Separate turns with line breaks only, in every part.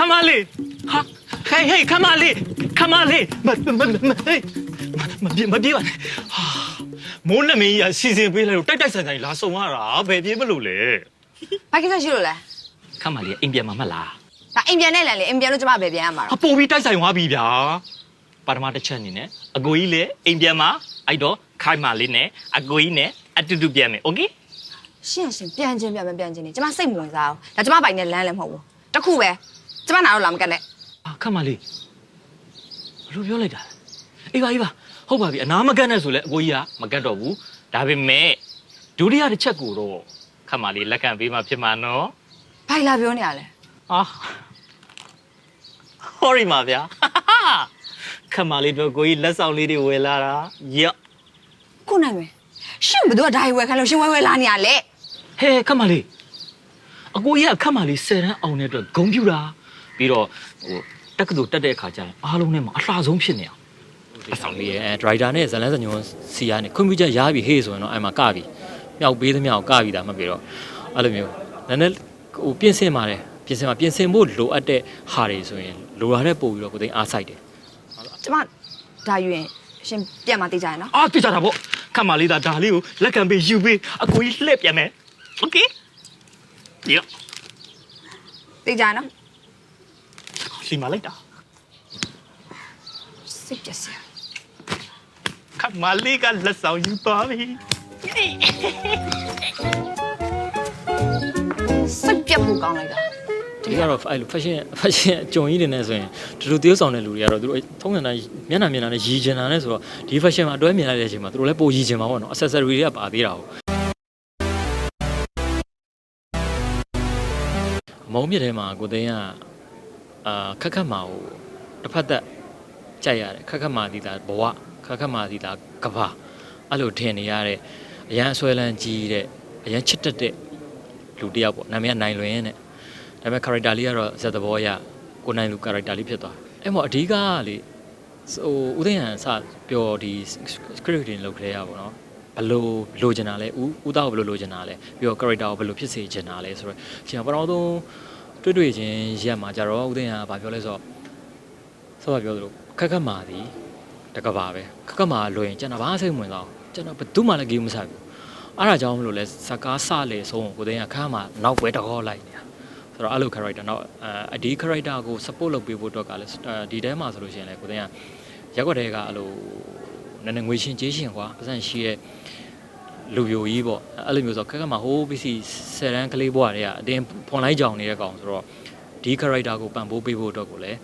come on လေးဟာ hey hey come on လေး come on လေးမမမမ hey မပြေမပြေပါနဲ့ဟာမိုးနမင်းကြီးကစီစဉ်ပေးလိုက်တော့တိုက်တိုက်ဆိုင်ဆိုင်လာဆုံရတာဘယ်ပြေးမလို့လဲ
ဘာကိစ္စရှိလို့လဲ
come on လေးအိမ်ပြန်မှာမလား
ဒါအိမ်ပြန်နဲ့လဲလေအိမ်ပြန်လို့ကျမပဲပြန်ရမှာ
အ
တော့
ပေါ်ပြီးတိုက်ဆိုင်သွားပြီဗျာပါရမတစ်ချက်အနေနဲ့အကိုကြီးလည်းအိမ်ပြန်မှာအဲ့တော့ခိုင်မာလေးနဲ့အကိုကြီးနဲ့အတူတူပြန်မယ် okay
ရှင့်ရှင်ပြန်ချင်းပြန်မပြန်ချင်းနေကျမစိတ်မဝင်စားဘူးဒါကျမပိုင်နဲ့လမ်းလည်းမဟုတ်ဘူးတခုပဲ ကျမနာတော့လာမကက်နဲ့
အာခက်မလေးဘယ်လိုပြောလိုက်တာလဲအေးပါအေးပါဟုတ်ပါပြီအနာမကတ်နဲ့ဆိုလဲအကိုကြီးကမကတ်တော့ဘူးဒါပေမဲ့ဒုတိယတစ်ချက်ကိုတော့ခက်မလေးလက်ခံပေးမှဖြစ်မှာနော်
ဘာလာပြောနေရလဲ
အာ sorry ပါဗျာခက်မလေးတို့ကိုကြီးလက်ဆောင်လေးတွေဝယ်လာတာရော့
ခုနိုင်မယ်ရှင့်ဘယ်သူကဒါရီဝယ်ခိုင်းလို့ရှင်ဝဲဝဲလာနေရလဲ
ဟဲခက်မလေးအကိုကြီးကခက်မလေး10တန်းအောင်တဲ့အတွက်ဂုံပြူတာ ပြီးတော့ဟိုတက္ကသိုလ်တက်တဲ့အခါကျရင်အားလုံးနဲ့မှာအလှဆုံးဖြစ်နေအောင်
အဆောင်လေးရဲ့ဒရိုက်တာနဲ့ဇလန်းစညွန်စီကနေကွန်ပျူတာရပြီဟေးဆိုရင်တော့အဲ့မှာကပြီမြောက်ပေးသမျှကိုကပြီတာမှတ်ပြီးတော့အဲ့လိုမျိုးနည်းနည်းဟိုပြင်ဆင်ပါတယ်ပြင်ဆင်ပါပြင်ဆင်ဖို့လိုအပ်တဲ့ဟာတွေဆိုရင်လိုရတဲ့ပို့ပြီးတော့ကိုသိန်းအားဆိုင်တယ်
ကျမဒါယူရင်ရှင်ပြန်มาတိကြရနော်
အာသိကြတာပေါ့ခက်မလေးဒါဒါလေးကိုလက်ခံပေးယူပေးအကိုကြီးလှည့်ပြန်မယ်โอเคရော့
တိကြရနော်
စီမလိုက်တာ
စိတ်ပြက်စရာ
ခက်မလေးကလက်ဆောင်ယူသွားပြီ
စိတ်ပြက်ဖို့ကောင်းလိုက်တာ
ဒီကတော့အဲ့လို fashion fashion အကြုံကြီးတွေနဲ့ဆိုရင်ဒီလိုသေးဆောင်တဲ့လူတွေကတော့သူတို့ထုံးစံတိုင်းမျက်နှာမျက်နှာနဲ့ရည်ကျင်တာနဲ့ဆိုတော့ဒီ fashion မှာအတွဲမြင်လိုက်တဲ့အချိန်မှာသူတို့လည်းပိုရည်ကျင်မှာပေါ့နော် accessory တွေကပါသေးတာဟုတ်မုံမြစ်ထဲမှာကိုသိန်းက အာခက်ခက်မာကိုတစ်ဖက်သက်ကြိုက်ရတယ်ခက်ခက်မာဒီတာဘဝခက်ခက်မာဒီတာကဘာအဲ့လိုထင်နေရတဲ့အရန်အဆွဲလန်းကြီးတဲ့အရန်ချစ်တတ်တဲ့လူတစ်ယောက်ပေါ့နာမည်ကနိုင်လွင်တဲ့ဒါပေမဲ့ character လေးကတော့ဇက်သဘောရကိုနိုင်လူ character လေးဖြစ်သွားအဲ့မော်အဓိကကလေဟိုဦးသိန်းဟန်စပြောဒီ script တွေလုပ်ခဲ့ရပါတော့ဘလို့လိုချင်တာလဲဦးဦးသားကိုဘလို့လိုချင်တာလဲပြီးတော့ character ကိုဘလို့ဖြစ်စေချင်တာလဲဆိုတော့ရှင်ကပထမဆုံး တွေ့တွေ့ချင်းရက်မှာကြတော့ဦးသိန်းဟန်ကဘာပြောလဲဆိုတော့ဆောပြောသလိုခက်ခက်မာသည်တကဘာပဲခက်ခက်မာလွင်ကျွန်တော်ဘာစိတ်ဝင်စားကျွန်တော်ဘယ်သူမှလည်းဂေးမဆိုင်ဘူးအဲ့ဒါကြောင့်မလို့လဲစကားစလေဆုံးကိုသိန်းကခန်းမှာနောက်ပွဲတကောလိုက်နေတာဆိုတော့အဲ့လို character တော့အဒီ character ကို support လုပ်ပေးဖို့အတွက်ကလည်းဒီထဲမှာဆိုလို့ရှိရင်လည်းကိုသိန်းကရက်ွက်တွေကအဲ့လိုနည်းနည်းငွေရှင်ကြေးရှင်ကွာပတ်စံရှိရဲ့ လူပြိုကြီးပေါ့အဲ့လိုမျိုးဆိုခက်ခက်မှာဟိုးပစ္စည်းဆယ်တန်းကလေးဘွားတွေကအတင်းဖွန်လိုက်ကြောင်နေတဲ့ကောင်ဆိုတော့ဒီ character ကိုပံ့ပိုးပေးဖို့အတွက်ကိုလည်း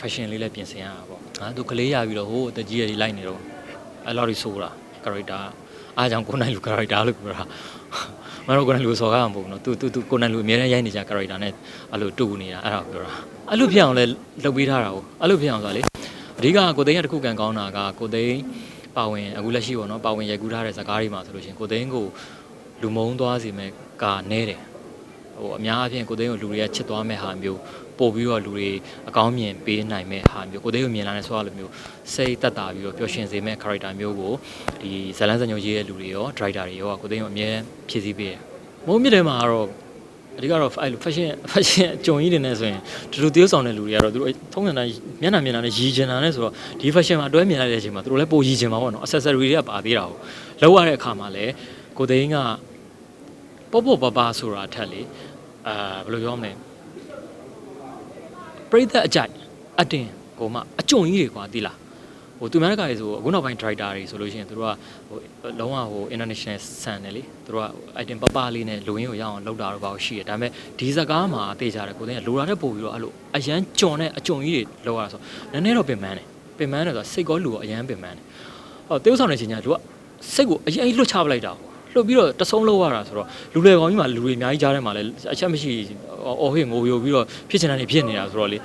fashion လေးလည်းပြင်ဆင်ရတာပေါ့ဟာသူကလေးရပြီးတော့ဟိုးအတကြီးရည်လိုက်နေတော့အဲ့လိုကြီးဆိုတာ character အားကြောင့်ကိုနိုင်လူ character လို့ပြောတာမတော်ကိုနိုင်လူစော်ကားမှာမဟုတ်ဘူးနော်သူသူသူကိုနိုင်လူအများနဲ့ရိုက်နေကြ character နဲ့အဲ့လိုတူနေတာအဲ့ဒါကိုပြောတာအဲ့လိုဖြစ်အောင်လဲလုပ်ပေးထားတာကိုအဲ့လိုဖြစ်အောင်ဆိုတာလေအဓိကကိုသိန်းကတစ်ခုကန်ကောင်းတာကကိုသိန်း ပါဝင်အခုလက်ရှိပေါ့နော်ပါဝင်ရိုက်ကူးထားတဲ့ဇာတ်ကားတွေမှာဆိုလို့ရှိရင်ကိုသိန်းကိုလူမုံသွားစီမဲ့ကာနဲတယ်ဟိုအများအပြားကိုသိန်းကိုလူတွေကချစ်သွားမဲ့ဟာမျိုးပို့ပြီးတော့လူတွေအကောင်းမြင်ပေးနိုင်မဲ့ဟာမျိုးကိုသိန်းကိုမြင်လာတဲ့ဆိုရလိုမျိုးစိတ်တက်တာပြီးတော့ပျော်ရွှင်စေမဲ့ character မျိုးကိုဒီဇလန်းစံညိုရေးရဲ့လူတွေရော driver တွေရောကိုသိန်းကိုအမြဲဖြည့်ဆည်းပေးတယ်မိုးမြစ်ထဲမှာကတော့ အဓိကတော့အဲ့လို fashion fashion အကြုံကြီးတွေနဲ့ဆိုရင်ဒီလိုသေးဆောင်တဲ့လူတွေကတော့သူတို့ထုံးစံတိုင်းမျက်နှာမျက်နှာနဲ့ရည်ကျင်တာနဲ့ဆိုတော့ဒီ fashion မှာအတွဲမြင်လိုက်တဲ့အချိန်မှာသူတို့လည်းပိုရည်ကျင်မှာပေါ့နော် accessory တွေကပါသေးတာကိုလောက်ရတဲ့အခါမှာလည်းကိုသိန်းကပေါ့ပေါ့ပါပါဆိုတာထက်လေအာဘယ်လိုပြောမလဲပရိသတ်အကြိုက်အတင်ကိုမှအကြုံကြီးတွေကွာသိလား ဟိုသူများကလည်းဆိုအခုနောက်ပိုင်း driver တွေဆိုလို့ရှိရင်သူတို့ကဟိုလုံးဝဟို international ဆန်တယ်လေသူတို့က item ပပလေးနဲ့လူရင်းကိုရအောင်လောက်တာတော့ပါရှိတယ်ဒါပေမဲ့ဒီစကားမှာအသေးကြတယ်ကိုသိန်းကလိုတာတဲ့ပို့ပြီးတော့အဲ့လိုအရန်ကြုံတဲ့အကြုံကြီးတွေလောက်ရတာဆိုနည်းနည်းတော့ပင်ပန်းတယ်ပင်ပန်းတယ်ဆိုတာစိတ်ကောလူကအရန်ပင်ပန်းတယ်ဟောတေးဥဆောင်တဲ့ချိန်ကျလူကစိတ်ကိုအရင်လွတ်ချပလိုက်တာလှုပ်ပြီးတော့တဆုံးလောက်ရတာဆိုတော့လူလေကောင်းကြီးမှာလူတွေအများကြီးကြားထဲမှာလည်းအချက်မရှိအော်ဟေ့ငိုယိုပြီးတော့ဖြစ်ချင်တာနေဖြစ်နေတာဆိုတော့လေ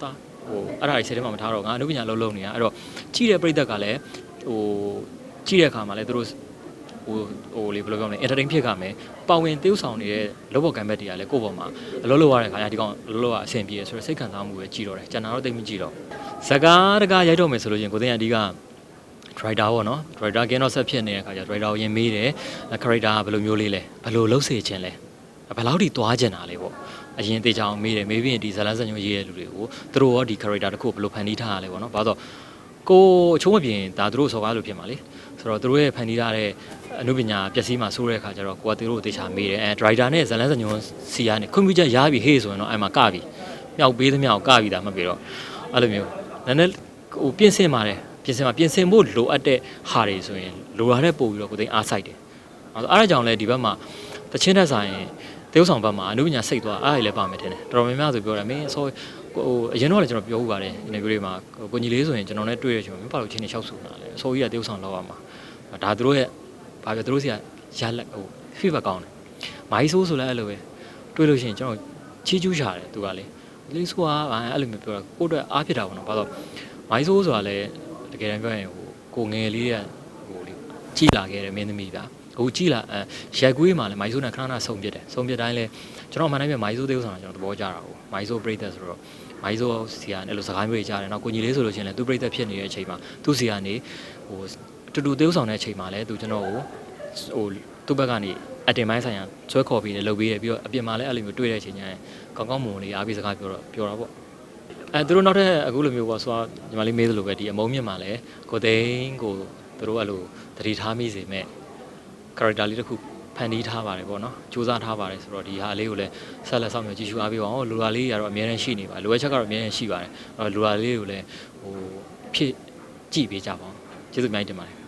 တာ ဟိုအဲ့ဒါကြီးစိတ်ထဲမှာမထားတော့ငါအနုပညာလုံးလုံးနေတာအဲ့တော့ကြည့်တဲ့ပြိသက်ကလည်းဟိုကြည့်တဲ့အခါမှာလည်းသူတို့ဟိုဟိုလေဘယ်လိုပြောမလဲ entertain ဖြစ်ကြမယ်ပါဝင်တေးဥဆောင်နေတဲ့လောဘောကံဘက်တွေကလည်းကိုယ့်ဘောမှာအလုံးလုံးရတဲ့ခါကျဒီကောင်အလုံးလုံးကအဆင်ပြေရဆိုတော့စိတ်ခံစားမှုပဲကြည့်တော့တယ်ကျန်တာတော့တိတ်မကြည့်တော့ဇကားတကားရိုက်တော့မယ်ဆိုလို့ရင်ကိုသိန်းအဓိက driver ပေါ့နော် driver ကင်းတော့ဆက်ဖြစ်နေတဲ့အခါကျ driver ကိုရင်မေးတယ် character ကဘယ်လိုမျိုးလေးလဲဘယ်လိုလှုပ်စေခြင်းလဲဘယ်လောက်ထိသွားကျင်တာလဲပေါ့ဟအရင်တေချာအောင်မေးတယ်မေးပြီးရင်ဒီဇလန်းစံညွှန်းရေးတဲ့လူတွေကိုသူတို့ရောဒီ character တစ်ခုကိုဘယ်လိုဖန်တီးထားရလဲပေါ့နော်ဘာလို့လဲဆိုတော့ကိုအချိုးမပြင်းဒါသူတို့စော်ကားလို့ဖြစ်မှာလေဆိုတော့သူတို့ရဲ့ဖန်တီးထားတဲ့အနုပညာပျက်စီးမှာဆိုးတဲ့အခါကျတော့ကိုကသူတို့ကိုတေချာမေးတယ်အဲ driver နဲ့ဇလန်းစံညွှန်းစီကနေကွန်ပျူတာရပြီဟေးဆိုရင်တော့အဲ့မှာကပြီမြောက်ပေးသမျှကိုကပြီဒါမှမပြတော့အဲ့လိုမျိုးနည်းနည်းဟိုပြင်ဆင်ပါတယ်ပြင်ဆင်မှာပြင်ဆင်ဖို့လိုအပ်တဲ့ဟာတွေဆိုရင်လိုရတဲ့ပို့ပြီးတော့ကိုသိန်းအားဆိုင်တယ်အဲ့ဒါကြောင့်လဲဒီဘက်မှာတချင်းတက်ဆိုင် တေးဥဆောင်ဘက်မှာအနုပညာစိတ်သွားအားရလည်းပါမယ်ထင်တယ်တော်တော်များများဆိုပြောတယ်မင်းဆိုဟိုအရင်တော့လည်းကျွန်တော်ပြောဥပါတယ် interview တွေမှာကိုညီလေးဆိုရင်ကျွန်တော်နဲ့တွေ့ရချိန်မှာမင်းဘာလို့ချင်းနေလျှောက်ဆိုတာလဲအစိုးရကတေးဥဆောင်လောက်ရမှာဒါသူတို့ရဲ့ဘာပြောသူတို့စီကရလက်ဟို feedback ကောင်းတယ်မိုင်းဆိုးဆိုလည်းအဲ့လိုပဲတွေ့လို့ရှိရင်ကျွန်တော်ချီးကျူးရှာတယ်သူကလေလေးဆိုးကအဲ့လိုမျိုးပြောတာကိုယ့်အတွက်အားဖြစ်တာပေါ့နော်ဘာလို့မိုင်းဆိုးဆိုတာလည်းတကယ်တမ်းပြောရင်ဟိုကိုငယ်လေးကဟိုလေကြည်လာခဲ့တယ်မင်းသမီး ကဟိုကြည်လာအဲရက်ကွေးမှာလည်းမိုင်းဆိုးနဲ့ခဏခဏဆုံပြစ်တယ်ဆုံပြစ်တိုင်းလဲကျွန်တော်မှန်တိုင်းပဲမိုင်းဆိုးသေးဥဆောင်တာကျွန်တော်သဘောကျတာကိုမိုင်းဆိုးပရိသတ်ဆိုတော့မိုင်းဆိုးစီကအဲ့လိုစကားမျိုးတွေကြားတယ်နောက်ကိုကြီးလေးဆိုလို့ရှိရင်လည်းသူပရိသတ်ဖြစ်နေတဲ့အချိန်မှာသူစီကနေဟိုတူတူသေးဥဆောင်တဲ့အချိန်မှာလည်းသူကျွန်တော်ကိုဟိုသူ့ဘက်ကနေအတင်ပိုင်းဆိုင်ရာဆွဲခေါ်ပြီးတယ်လုပ်ပြီးတယ်ပြီးတော့အပြင်မှာလည်းအဲ့လိုမျိုးတွေ့တဲ့အချိန်ကျရင်ကောင်းကောင်းမွန်လေးအားပြီးစကားပြောတော့ပြောတာပေါ့အဲသူတို့နောက်ထပ်အခုလိုမျိုးပေါ့ဆိုတော့ညီမလေးမေးသလိုပဲဒီအမုံမြင့်မှာလည်းကိုသိန်းကိုသူတို့အဲ့လိုတတိထားမိစေမဲ့ character လေးတစ်ခုဖန်တီးထားပါတယ်ပေါ့နော်စူးစမ်းထားပါတယ်ဆိုတော့ဒီဟာလေးကိုလည်းဆက်လက်ဆောင်မျိုးကြည့်ရှုအားပေးပါအောင်လူလာလေးတွေကတော့အများနဲ့ရှိနေပါလိုအပ်ချက်ကတော့အများနဲ့ရှိပါတယ်အဲ့တော့လူလာလေးကိုလည်းဟိုဖြစ်ကြည့်ပေးကြပါအောင်ကျေးဇူးအများကြီးတင်ပါတယ်